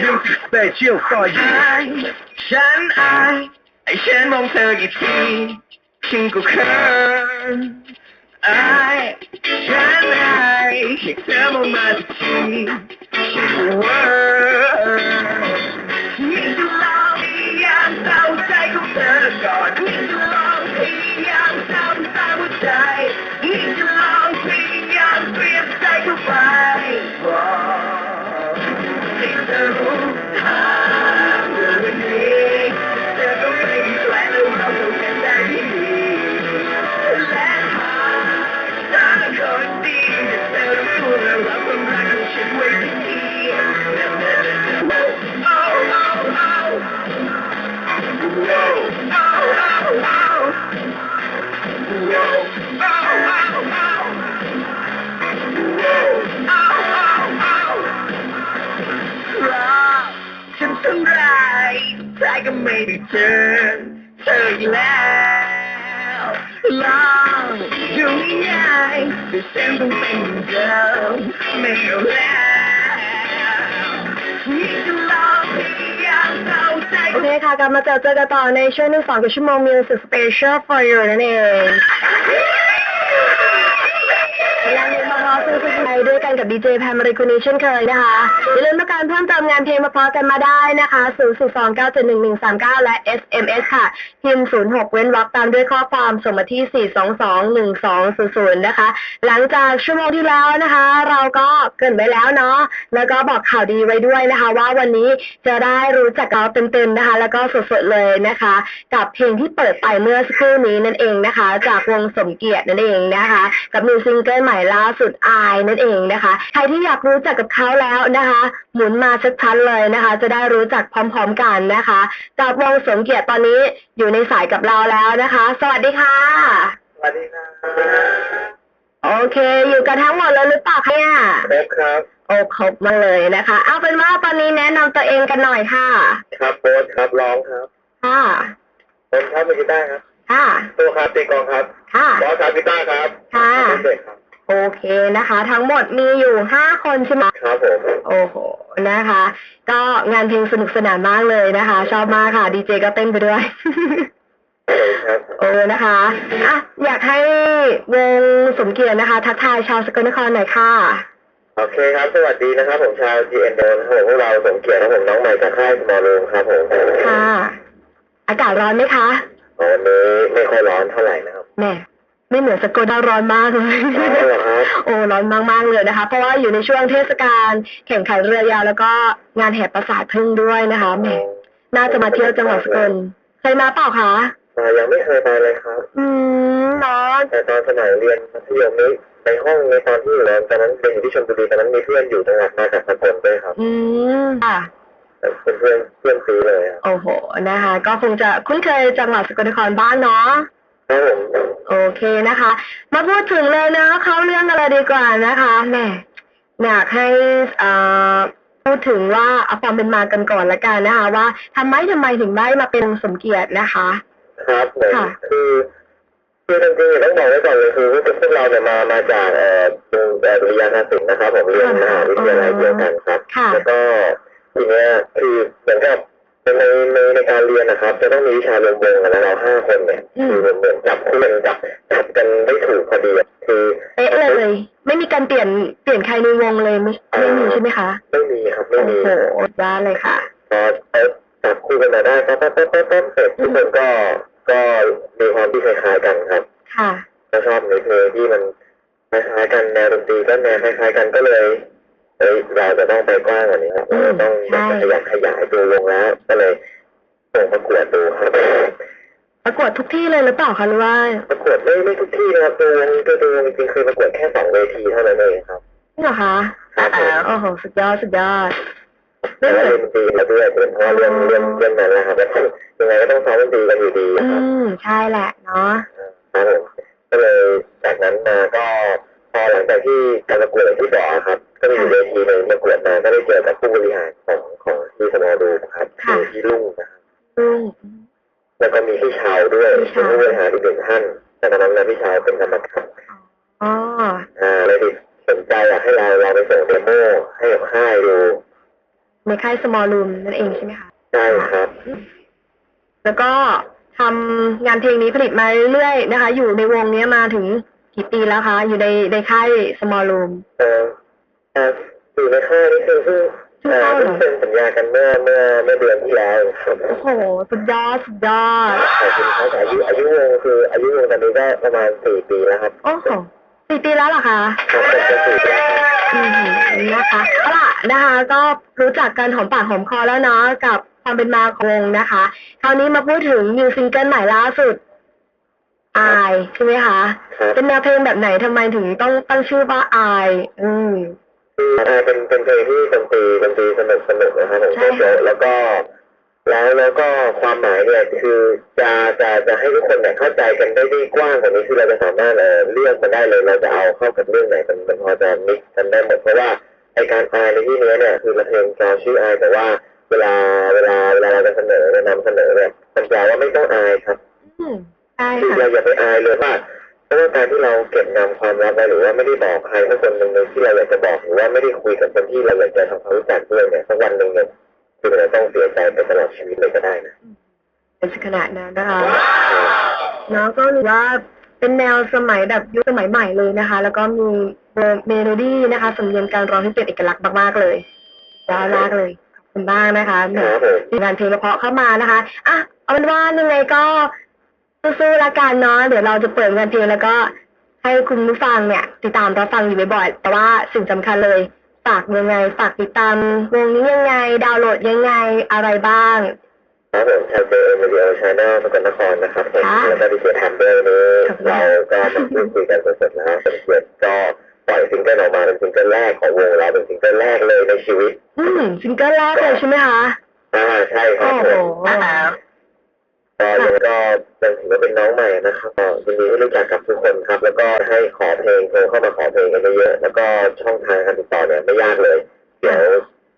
Music special for you ฉันอายไอ้ฉันมองเธอกี่ทีฉันก็เขินอ เอาแล้วนี่จะลองพยายามเข้าใจโอเคค่ะ กลับมาเจอเจอกันต่อในช่วงหนึ่งสองกับชั่วโมง Music Special for you นั่นเองยัง ด้วยกันกับดีเจแพมริคุนีเช่นเคยนะคะอย่าลืมต้องการเพิ่มเติมงานเพลงมาพอกันมาได้นะคะ0 2 2 9 7 1 1 3 9 และ SMS ค่ะพิมพ์06 เว้นวรรคตามด้วยข้อความส่งมาที่ 4 2 2 1 2 0 0 นะคะ หลังจากชั่วโมงที่แล้วนะคะ เราก็เกินไปแล้วเนาะแล้วก็บอกข่าวดีไว้ด้วยนะคะ ว่าวันนี้จะได้รู้จักเราเต็มๆนะคะ แล้วก็สดๆเลยนะคะ กับเพลงที่เปิดไปเมื่อสักครู่นี้นั่นเองนะคะ จากวงสมเกียรตินั่นเองนะคะ กับมิวซิงเกิลใหม่ล่าสุดอายนั่นเองนะคะใครที่อยากรู้จักกับเขาแล้วนะคะ หมุนมาชัดๆเลยนะคะ จะได้รู้จักพร้อมๆกันนะคะกับวงสมเกียรติตอนนี้อยู่ในสายกับเราแล้วนะคะ สวัสดีค่ะ สวัสดีครับ โอเค อยู่กันทั้งหมดแล้วหรือเปล่าคะเนี่ยเบฟครับโอ้ครบมาเลยนะคะ เอาเป็นว่าตอนนี้แนะนำตัวเองกันหน่อยค่ะครับโบสครับร้องครับค่ะผมครับมือกีตาร์ครับค่ะตัวครับตีกลองครับค่ะ บอสครับกีตาร์ครับค่ะเด็กครับ โอเคนะคะ ทั้งหมดมีอยู่ห้าคนใช่ไหมครับผมโอ้โหนะคะ ก็งานเพลงสนุกสนานมากเลยนะคะ ชอบมากค่ะดีเจก็เต้นไปด้วยครับโอ้นะคะอะอยากให้วงสมเกียรตินะคะ ทักทายชาวสกลนครหน่อยค่ะโอเคครับ สวัสดีนะครับ ผมชาว GN โดนครับผมพวกเราสมเกียรติครับผมน้องใหม่จากค่ายสมอลรูมครับผมค่ะ อากาศร้อนไหมคะวันนี้ไม่ค่อยร้อนเท่าไหร่นะครับแหม่ ไม่เหมือนสกลนร้อนมากเลยร้อนเหรอครับโอ้ร้อนมากๆเลยนะคะ เพราะว่าอยู่ในช่วงเทศกาลแข่งขันเรือยาว แล้วก็งานแห่ประสาทพึ่งด้วยนะคะแหมน่าจะมาเที่ยวจังหวัดสกลเคยมาเปล่าคะอ่ายังไม่เคยไปเลยครับ อืมเนาะแต่ตอนสมัยเรียนมัธยมนี้ในห้องในตอนที่อยู่เรียนตอนนั้นเป็นอยู่ที่ชลบุรีตอนนั้นมีเพื่อนอยู่จังหวัดมาจากสกลด้วยครับ อืมค่ะเป็นเพื่อนเพื่อนซีเลยครับโอ้โหนะคะ ก็คงจะคุ้นเคยจังหวัดสกลนครบ้างเนาะครับผม โอเคนะคะ มาพูดถึงเลยนะเข้าเรื่องอะไรดีกว่านะคะแหมอยากให้เอ่อพูดถึงว่าเอาความเป็นมากันก่อนละกันนะคะว่าทำไมทำไมถึงได้มาเป็นสมเกียรตินะคะ ครับผมค่ะคือคือจริงๆต้องบอกไว้ก่อนเลยคือพวกเราเนี่ยมามาจากเอ่อเป็นเอ่อวิทยาศาสตร์ศิลป์นะครับผมเรียนมหาวิทยาลัยเดียวกันครับค่ะแล้วก็ทีเนี้ยคือเหมือนกับ ในในในการเรียนนะครับ จะต้องมีวิชารวมวงกันนะเราห้าคนเนี่ยคือเหมือนจับคู่กันจับจับกันได้ถูกพอดีอะคือเป๊ะเลย ไม่มีการเปลี่ยนเปลี่ยนใครในวงเลยไม่ไม่มีใช่ไหมคะไม่มีครับไม่โอ้มีโหได้เลยค่ะพอเขาจับคู่กันมาได้ปั๊บปั๊บปั๊บปั๊บปั๊บเสร็จทุกคนก็ก็มีความที่คล้ายๆกันครับ ค่ะก็ชอบในเพลงที่มันคล้ายๆกันแนวดนตรีก็แนวคล้ายๆกันก็เลย เอ้ยเราจะต้องไปกว้างกว่านี้ครับเราจะต้องใช่ขยับขยายตัววงแล้วก็เลยส่งประกวดดูครับประกวดทุกที่เลยหรือเปล่าคะหรือว่าประกวดไม่ไม่ทุกที่นะครับตัววงตัวตัววงจริงๆเคยประกวดแค่สองเวทีเท่านั้นเองครับนี่เหรอคะครับผมโอ้โหสุดยอดสุดยอดแต่ไม่เหว่ามือนเรียนดนตรีมาด้วยเป็นเพราะว่าเรื่องเรื่องเรื่องนั้นแหละครับแล้วยังไงก็ต้องซ้อมดนตรีกันอยู่ดีอืครับมใช่แหละเนาะครับผมก็เลยจากนั้นมาก็พอหลังจากที่การประกวดอย่างที่บอกครับ เป็นกรรมการอ๋ออ่าเลยดิสนใจอยากให้เราเราไปส่งเดโมให้กับค่ายดูอในค่าย Small Room นั่นเองใช่ไหมคะใช่ครับ แล้วก็ทำงานเพลงนี้ผลิตมาเรื่อยๆนะคะ อยู่ในวงเนี้ยมาถึงกี่ปีแล้วคะ อยู่ในในค่าย Small Room เออครับอยู่ในค่ายนี่คือ เพิ่งเอ่อเพิ่งเซ็นสัญญากันเมื่อเมื่อเมื่อเดือนที่แล้วครับโอ้โหสุดยอดสุดยอดขอบคุณครับอายุอายุวงคืออายุวงตอนนี้ก็ประมาณสี่ปีแล้วครับโอ้โหสี่ปีแล้วเหรอคะครับเป็นจะสี่ปีแล้วครับอืมนะคะเอาล่ะนะคะก็รู้จักกันหอมปากหอมคอแล้วเนาะกับความเป็นมาของวงนะคะ คราวนี้มาพูดถึงมิวซิงเกิลใหม่ล่าสุดอายใช่ไหมคะครับเป็นแนวเพลงแบบไหนทำไมถึงต้องตั้งชื่อว่าอาย อืม คืออ่าเป็นเป็นเพลงที่ดนตรีดนตรีสนุกสนุกนะครับผมใช่โจ๊ะแล้วก็แล้วแล้วก็ความหมายเนี่ยคือจะจะจะให้ทุกคนเนี่ยเข้าใจกันได้ได้กว้างกว่านี้คือเราจะสามารถเอ่อเลือกมันได้เลยเราจะเอาเข้ากับเรื่องไหนมันมันพอจะมิกซ์กันได้หมดเพราะว่าไอการอายในที่เนี้ยเนี่ยคือเราเพลงจะชื่ออายแต่ว่าเวลาเวลาเวลาเราจะเสนอเนี่ยนำเสนอเนี่ยมันแปลว่าไม่ต้องอายครับอืมใช่คือค่ะเราอย่าไปอายเลยว่า เพราะว่าการที่เราเก็บงำความลับไว้หรือว่าไม่ได้บอกใครสักคนหนึ่งเลยที่เราอยากจะบอกหรือว่าไม่ได้คุยกับคนที่เราอยากจะทำความรู้จักด้วยเนี่ยสักวันหนึ่งเนี่ยคือเราต้องเสียใจไปตลอดชีวิตเลยก็ได้นะเป็นขนาดนั้นนะคะเนาะก็ถือว่าเป็นแนวสมัยแบบยุคสมัยใหม่เลยนะคะ แล้วก็มีเมโลดี้นะคะสำเนียงการร้องที่เป็นเอกลักษณ์มากๆเลยยอดมากเลยขอบคุณมากนะคะครับผมมีงานเพลงเพราะๆเข้ามานะคะอะเอาเป็นว่ายังไงก็ สู้ๆละกันเนาะเดี๋ยวเราจะเปิดงานเพลงแล้วก็ให้คุณผู้ฟังเนี่ย ติดตามรับฟังอยู่บ่อยๆแต่ว่าสิ่งสำคัญเลยฝากยังไงฝากติดตามวงนี้ยังไง ดาวน์โหลดยังไงอะไรบ้างครับผมทางเจอเอ็มวีโอชาแนลสกลนครนะครับผมค่ะแล้วก็ดีเจทำด้วยนี้ขอบคุณเราค่ะก็มาพูดคุยกันสดๆนะครับเป็นเกียรติก็ปล่อยซิงเกิลออกมาเป็นซิงเกิลแรกของวงเราเป็นซิงเกิลแรกเลยในชีวิต อืมซิงเกิลแรกเลยใช่ไหมคะอ่าใช่ครัโอ้บโหผม ก็ยังก็ยังถือว่าเป็นน้องใหม่นะครับก็ยินดีที่รู้จักกับทุกคนครับ แล้วก็ให้ขอเพลงโทรเข้ามาขอเพลงกันเยอะๆแล้วก็ช่องทางการติดต่อเนี่ยไม่ยากเลย เดี๋ยว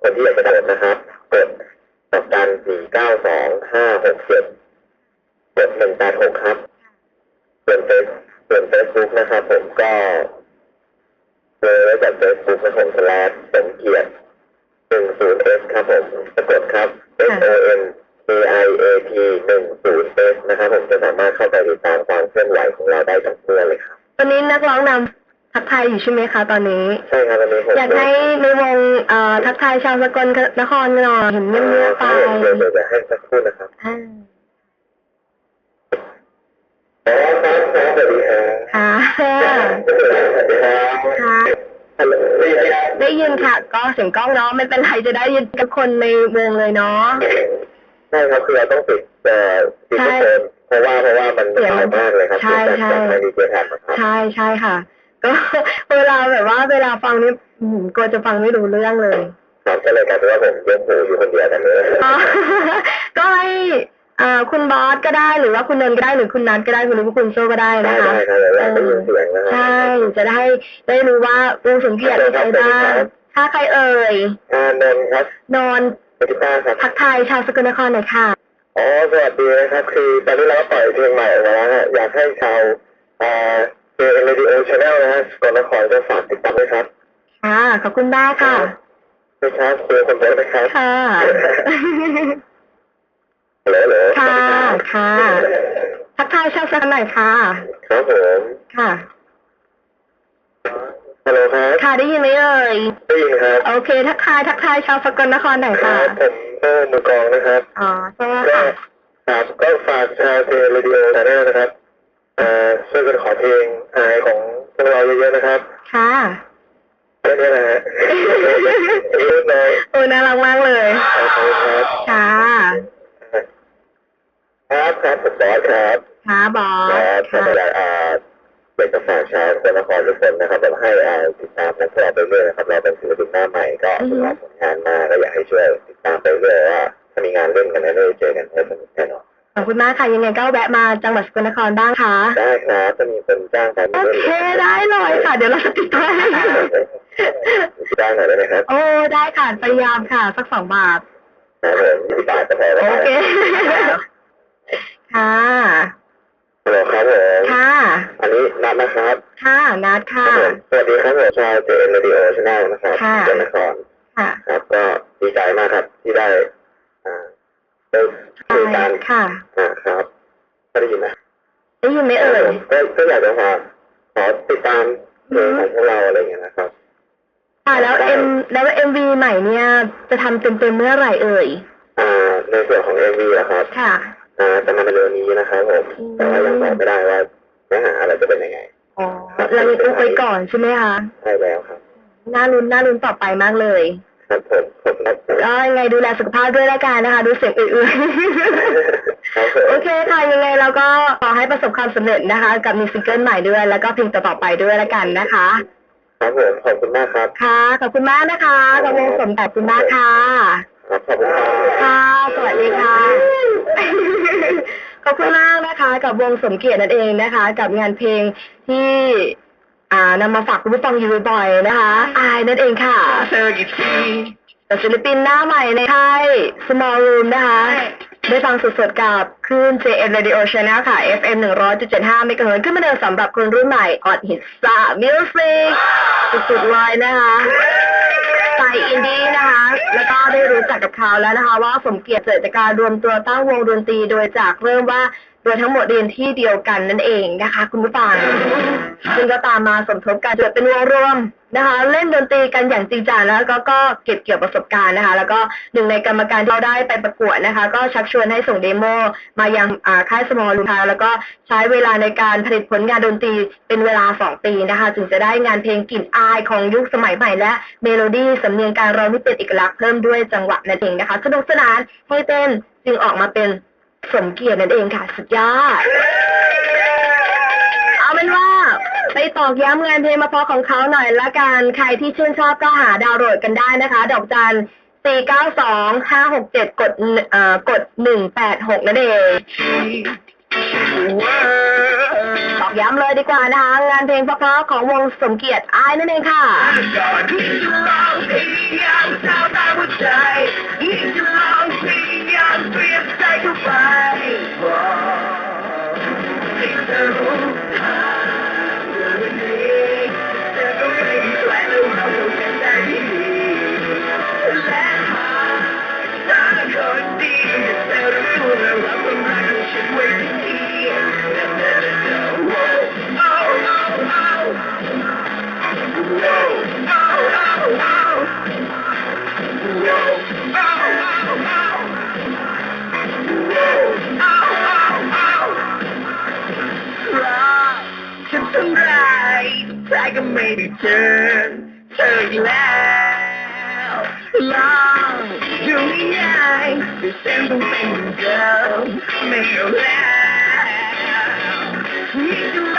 คนที่อยากจะเดินนะครับกดดอกจันสี่เก้าสองห้าหกเจ็ดกดหนึ่งแปดหกครับส่วนเฟซส่วนเฟซบุ๊กนะครับผมก็เลยไว้จากเฟซบุ๊กนะผมสแลชสมเกียรติหนึ่งศูนย์เอสครับผมสะกดครับ S O N K I A T หนึ่งศูนย์เอสนะครับผมจะสามารถเข้าไปติดตามความเคลื่อนไหวของเราได้ทั้งเมื่อเลยครับตอนนี้นักร้องนำทักทายอยู่ใช่ไหมคะตอนนี้ ใช่ครับวันนี้ผมอยากให้ในวงเอ่อทักทายชาวสกลนครหน่อยเห็นเงียบๆไปเดี๋ยวเดี๋ยวเดี๋ยวให้สักครู่นะครับอ่าอ๋อครับครับสวัสดีครับค่ะสวัสดีครับค่ะฮัลโหลได้ยินไหมครับได้ยินค่ะ ก็เสียงกล้องเนาะไม่เป็นไรจะได้ยินกับคนในวงเลยเนาะ ใช่ครับคือเราต้องปิดเอ่อปิดทุกคนเพราะว่าเพราะว่ามันเสียงเบามากเลยครับใช่ใช่จากทางดีเจแทนนะครับใช่ใช่ค่ะ ก็เวลาแบบว่าเวลาฟังนี่อื้อหือกลัวจะฟังไม่รู้เรื่องเลยครับก็เลยกลายเป็นว่าผมยกหูอยู่คนเดียวกันเลยอ๋อก็ให้อ่าคุณบอสก็ได้หรือว่าคุณนนท์ก็ได้หรือคุณนัทก็ได้คุณรู้ว่าคุณโซก็ได้ได้นะคะได้ครับเดี๋ยวเราได้ยินเสียงนะครัใช่จะได้ได้รู้ว่าวงสมเกียรติมีใครบ้างถ้าใครเอ่ยอ่านนท์ครับนอน เอติต้าครับทักทายชาวสกลนครหน่อยค่ะ อ๋อสวัสดีนะครับ คือตอนนี้เราก็ปล่อยเพลงใหม่ออกมาแล้วฮะอยากให้ชาวเอ่อเจเอ็นเรดิโอชาแนลนะฮะสกลนครก็ฝากติดตามด้วยครับค่ะขอบคุณมากค่ะไม่ครับคุยกับคนเดียวนะครับค่ะเหลอเหลอค่ะค่ะทักทายชาวสกลหน่อยค่ะ ครับผมค่ะ ฮัลโหลครับค่ะได้ยินไหมเอ่ยได้ยินครับ โอเค ทักทายทักทายชาวสกลนครหน่อยคค่ะรับผมโต้มือกลองนะครับ อ๋อใช่ไหมก็ค่ะครับก็ฝากชาวเจเอ็นเรดิโอชาแนลนะครับเอ่อช่วยกันขอเพลงอายของพวกเราเยอะๆนะครับ ค่ะแค่นี้นะฮะเล็กน้อยโอ้น่ารักมากเลยขอบคุณครับค่ะครับครับผมบอสครับค่ะบอครับสผมค่ะอยากอ่าอยากจะฝากชาวคนนครทุกคนนะครับแบบ ให้อ่าติดตามนักแสดงไปเรื่อยนะครับเราเป็นศิลปินหน้าใหม่ก็สำหรับผลงานมาก็อยากให้ช่วยติดตามไปเรื่อยว่าถ้ามีงานเล่นกันแน่ๆเจอกันให้สนุกแน่นอนขอบคุณมากค่ะยังไงก็แวะมาจังหวัดสกลนครบ้างค่ะได้ครับถ้ามีคนจ้างไปโอเคได้เลยค่ะ เดี๋ยวเราจะติดต่อให้จ้างหน่อยได้ไหมครับโอ้ได้ค่ะพยายามค่ะ สักสองบาทครับผมที่บาทก็พอแล้วโอเคค่ะ ฮัลโหลครับผมค่ะ อันนี้นัดนะครับค่ะนัดครัค่ะบผมสวัสดีครับผมชาวเจเอ็นเรดิโอชาแนลนะครับค่ะ เจนนครค่ะครับ ก็ติดดีใจมากครับที่ได้อ่าได้คุยกันค่ะ อ่าครับก็ได้ยินไหมได้ยินไหมเอ่ย ก็ก็อยากจะขอขอติดตามเพลงของพวกเราอะไรอย่างเงี้ยนะครับ ค่ะ แล้วเอ็มแล้วเอ็มวีใหม่เนี่ย จะทำเต็มๆเมื่อไหร่เอ่ย อ่าในส่วนของเอ็มวีอะครับ ค่ะ อ่าจะมาในเร็วนี้นะครับผมอืมแต่ว่ายังบอกไม่ได้ว่าเนื้อหาอะไรจะเป็นยังไงอ๋อเรามีอุบไว้ก่อนใช่ไหมคะใช่แล้วครับน่าลุ้นน่าลุ้นต่อไปมากเลยครับผมขอบคุณครับก็ยังไงดูแลสุขภาพด้วยละกันนะคะ ดูเสียงอื่นครับผๆโอมเคค่ะยังไงเราก็ขอให้ประสบความสำเร็จนะคะ กับมีซิงเกิลใหม่ด้วย แล้วก็เพลงต่อๆไปด้วยละกันนะคะครับผมขอบคุณมากครับค่ะขอบคุณมากนะคะกับวงสมแต่คุณมากค่ะ ค่ะ สวัสดีค่ะ ขอบคุณมากนะคะกับวงสมเกียรตินั่นเองนะคะ กับงานเพลงที่อ่านำมาฝากคุณผู้ฟังอยู่บ่อยๆนะคะอายนั่นเองค่ะเธอกี่ทีแต่ศิลปินหน้าใหม่ในค่าย Small Room นะคะ ได้ฟังสดๆกับคลื่น JN Radio Channel ค่ะ FM 100.75เมกะเฮิรตซ์ขึ้นมาเดินสำหรับคนรุ่นใหม่ On Hit Star Music สุดๆเลยนะคะ สายอินดี้นะคะ แล้วก็ได้รู้จักกับเขาแล้วนะคะ ว่าสมเกียรติเกิดจากการรวมตัวตั้งวงดนตรีโดยจากเริ่มว่า โดยทั้งหมดเรียนที่เดียวกันนั่นเองนะคะ คุณผู้ฟังซึ่งก็ตามมาสมทบกันเกิดเป็นวงรวมนะคะ เล่นดนตรีกันอย่างจริงจังแล้วก็ก็เก็บเกี่ยวประสบการณ์นะคะ แล้วก็หนึ่งในกรรมการที่เราได้ไปประกวดนะคะ ก็ชักชวนให้ส่งเดโมมายังอ่าค่ายสมอลลูค่ะแล้วก็ใช้เวลาในการผลิตผลงานดนตรีเป็นเวลา 2 ปีนะคะ จึงจะได้งานเพลงกลิ่นอายของยุคสมัยใหม่และเมโลดี้สำเนียงการร้องที่เป็นเอกลักษณ์เพิ่มด้วยจังหวะนั่นเองนะคะสนุกสนานให้เต้นจึงออกมาเป็น สมเกียรตินั่นเองค่ะ สุดยอด เอาเป็นว่า ไปตอกย้ำงานเพลงมาพอของเขาหน่อยละกัน ใครที่ชื่นชอบก็หาดาวน์โหลดกันได้นะคะ ดอกจัน492 567กดเอ่อกด186นั่นเองตอกย้ำเลยดีกว่านะคะ งานเพลงเพราะๆของวงสมเกียรติอายนั่นเองค่ะก่อนที่จะล December The girl, make you laugh. Make